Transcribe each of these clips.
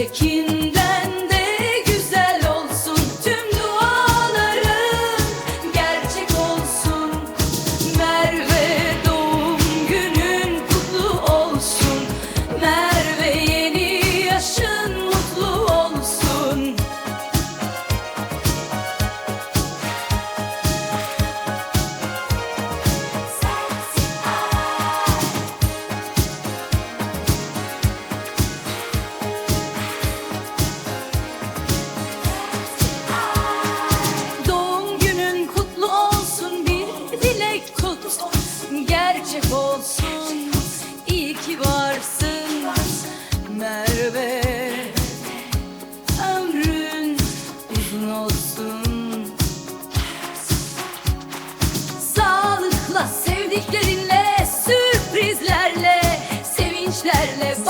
çekin.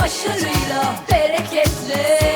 başarıyla bereketle